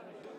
Gracias.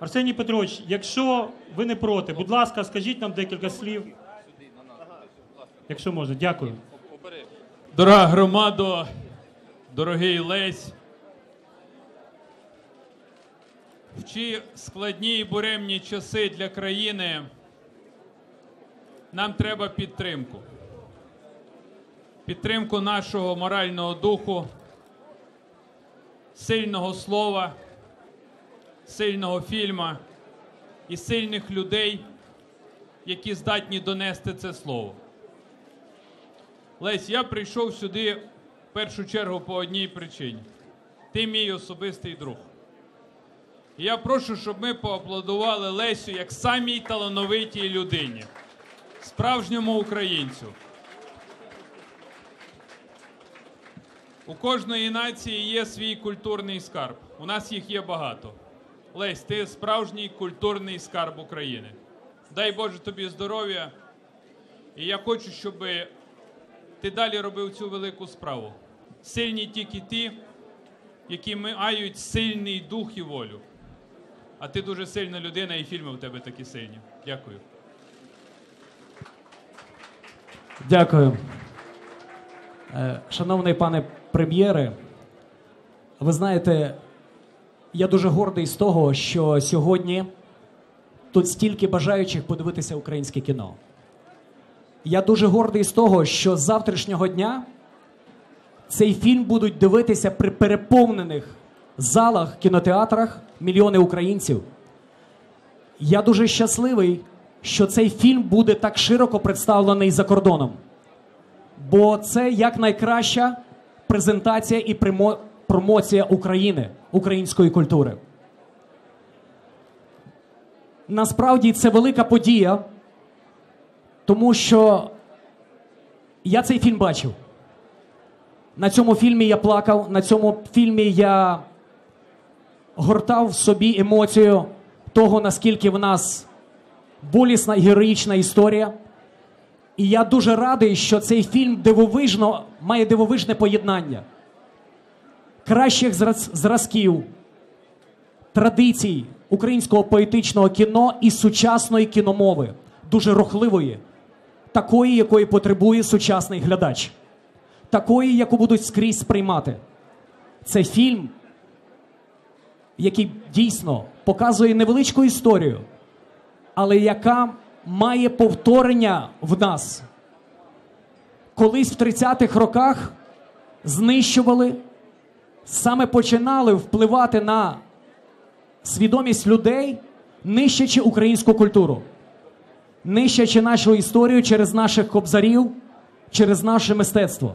Арсеній Петрович, якщо ви не проти, будь ласка, скажіть нам декілька слів. Якщо можна, дякую. Дорога громадо, дорогий Лесь. В ці складні і буремні часи для країни нам треба підтримку. Підтримку нашого морального духу, сильного слова, сильного фільма і сильних людей, які здатні донести це слово. Лесь, я прийшов сюди в першу чергу по одній причині. Ти мій особистий друг. І я прошу, щоб ми поаплодували Лесю як самій талановитій людині, справжньому українцю. У кожної нації є свій культурний скарб. У нас їх є багато. Лесь, ти справжній культурний скарб України. Дай Боже тобі здоров'я. І я хочу, щоб ти далі робив цю велику справу. Сильні тільки ті, які мають сильний дух і волю. А ти дуже сильна людина, і фільми у тебе такі сильні. Дякую. Дякую. Е, Шановний пане прем'єре, ви знаєте, я дуже гордий з того, що сьогодні тут стільки бажаючих подивитися українське кіно. Я дуже гордий з того, що з завтрашнього дня цей фільм будуть дивитися при переповнених залах, кінотеатрах мільйони українців. Я дуже щасливий, що цей фільм буде так широко представлений за кордоном. бо це як найкраща презентація і примо- промоція України, української культури. Насправді це велика подія, тому що я цей фільм бачив. На цьому фільмі я плакав, на цьому фільмі я гортав в собі емоцію того, наскільки в нас болісна і героїчна історія. І я дуже радий, що цей фільм дивовижно має дивовижне поєднання кращих зразків, традицій українського поетичного кіно і сучасної кіномови, дуже рухливої, такої, якої потребує сучасний глядач, такої, яку будуть скрізь сприймати. Це фільм, який дійсно показує невеличку історію, але яка має повторення в нас. Колись в 30-х роках знищували, саме починали впливати на свідомість людей, нищачи українську культуру, нищачи нашу історію через наших кобзарів, через наше мистецтво.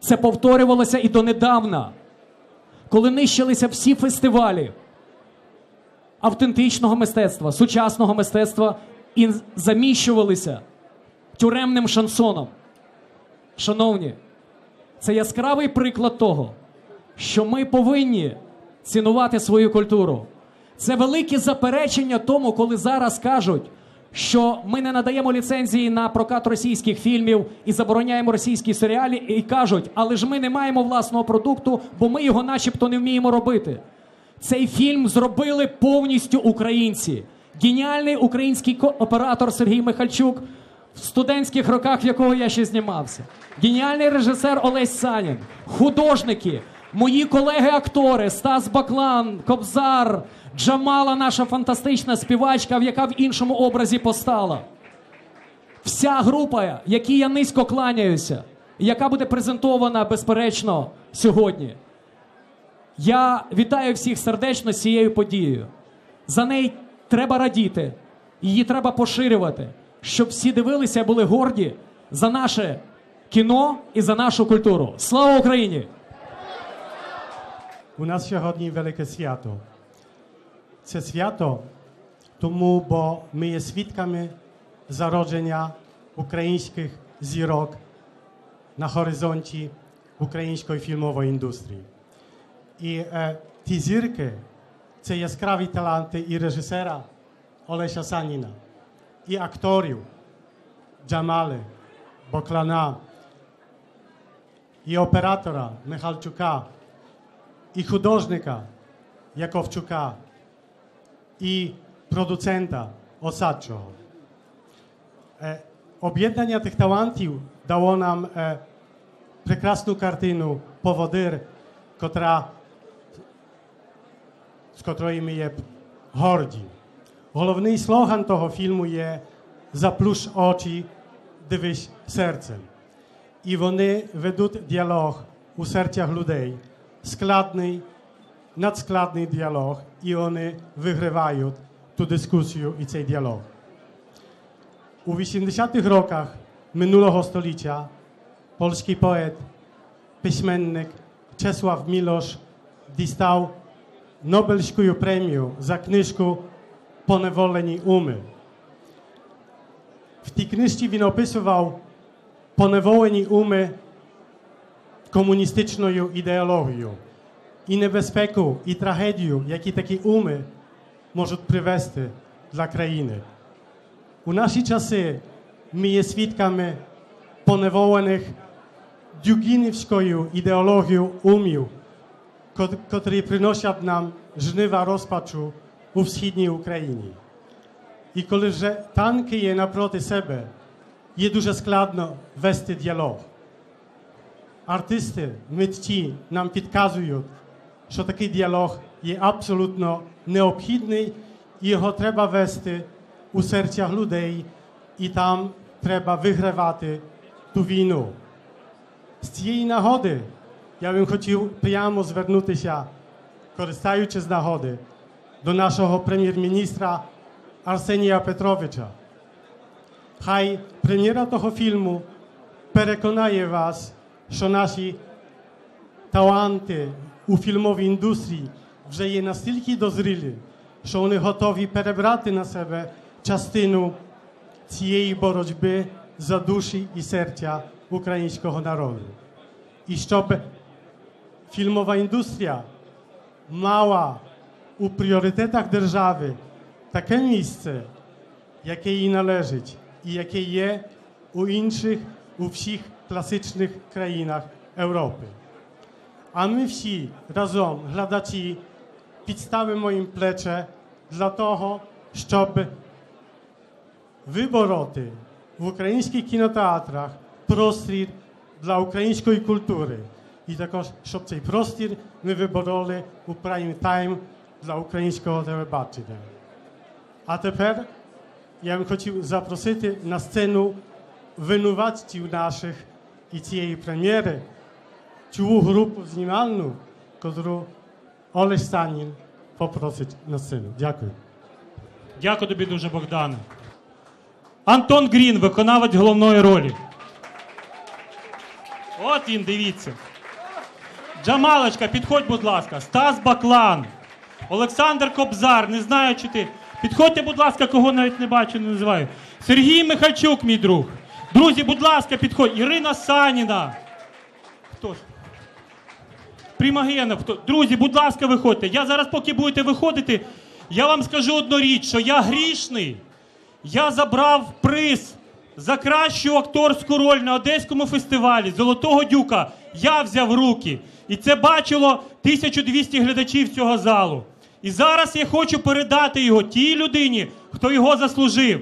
Це повторювалося і донедавна, коли нищилися всі фестивалі автентичного мистецтва, сучасного мистецтва і заміщувалися тюремним шансоном. Шановні, це яскравий приклад того, що ми повинні цінувати свою культуру. Це велике заперечення тому, коли зараз кажуть, що ми не надаємо ліцензії на прокат російських фільмів і забороняємо російські серіалі, і кажуть, але ж ми не маємо власного продукту, бо ми його начебто не вміємо робити. Цей фільм зробили повністю українці. Геніальний український оператор Сергій Михальчук, в студентських роках, в якого я ще знімався. Геніальний режисер Олесь Санін, художники, мої колеги-актори Стас Баклан, Кобзар, Джамала, наша фантастична співачка, яка в іншому образі постала. Вся група, якій я низько кланяюся, яка буде презентована безперечно сьогодні. Я вітаю всіх сердечно з цією подією. За неї треба радіти, її треба поширювати, щоб всі дивилися і були горді за наше кіно і за нашу культуру. Слава Україні! У нас сьогодні велике свято. Це свято тому, бо ми є свідками зародження українських зірок на горизонті української фільмової індустрії. І е, ті зірки це яскраві таланти і режисера Олеся Саніна, і акторів Джамали, Боклана, і оператора Михальчука, і художника Яковчука, і продуцента Осадчого. Е, Об'єднання тих талантів дало нам е, прекрасну картину Поводир, котра, з котрої ми є горді. Головний слоган того фільму є Заплющ очі, дивись серцем. І вони ведуть діалог у серцях людей. skladny, nadskladny dialog i one wygrywają tę dyskusję i ten dialog. U 80. rokach minulego stulecia polski poet, piśmiennik Czesław Milosz dostał Nobelskую premię za kniżkę Ponewoleni umy. W tej kniżce winopisywał Ponewoleni umy уми комуністичною ідеологією і небезпеку, і трагедію, які такі уми можуть привести для країни. У наші часи ми є свідками поневолених дюгінівською ідеологією умів, кот- котрі приносять нам жнива розпачу у східній Україні. І коли вже танки є напроти себе, є дуже складно вести діалог. Артисти, митці нам підказують, що такий діалог є абсолютно необхідний, і його треба вести у серцях людей, і там треба вигравати ту війну. З цієї нагоди я б хотів прямо звернутися, користаючись з нагоди, до нашого прем'єр-міністра Арсенія Петровича. Хай прем'єра того фільму переконає вас, що наші таланти у фільмовій індустрії вже є настільки дозрілі, що вони готові перебрати на себе частину цієї боротьби за душі і серця українського народу. І щоб фільмова індустрія мала у пріоритетах держави таке місце, яке їй належить і яке є у інших, у всіх класичних країнах Європи. А ми всі разом, глядачі, підставимо їм плече для того, щоб вибороти в українських кінотеатрах простір для української культури. І також, щоб цей простір ми вибороли у прайм тайм для українського телебачення. А тепер я б хотів запросити на сцену винуватців наших і цієї прем'єри цю групу знімальну, яку Олег Санін попросить на сцену. Дякую. Дякую тобі дуже, Богдане. Антон Грін, виконавець головної ролі. От він, дивіться. Джамалочка, підходь, будь ласка. Стас Баклан. Олександр Кобзар, не знаю, чи ти. Підходьте, будь ласка, кого навіть не бачу, не називаю. Сергій Михальчук, мій друг. Друзі, будь ласка, підходь. Ірина Саніна. Хто ж? Примагенов. Друзі, будь ласка, виходьте. Я зараз, поки будете виходити, я вам скажу одну річ, що я грішний. Я забрав приз за кращу акторську роль на Одеському фестивалі Золотого Дюка. Я взяв руки. І це бачило 1200 глядачів цього залу. І зараз я хочу передати його тій людині, хто його заслужив.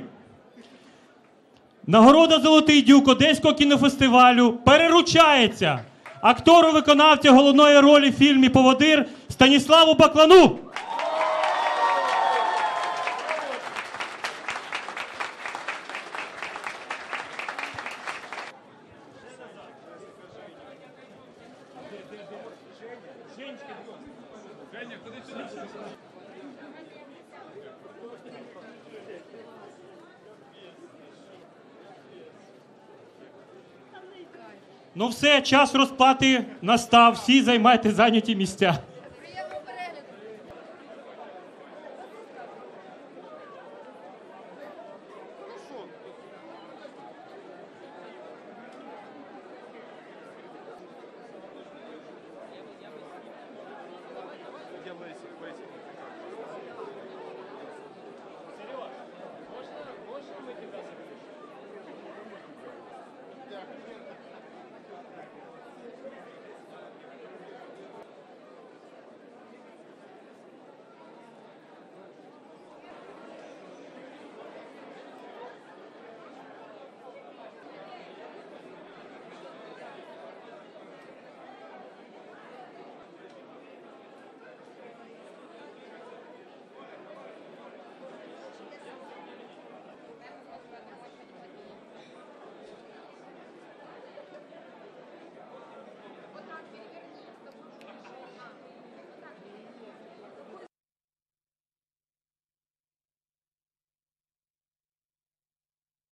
Нагорода Золотий Дюк Одеського кінофестивалю переручається актору виконавця головної ролі в фільмі Поводир Станіславу Баклану. Ну все, час розплати настав. Всі займайте зайняті місця.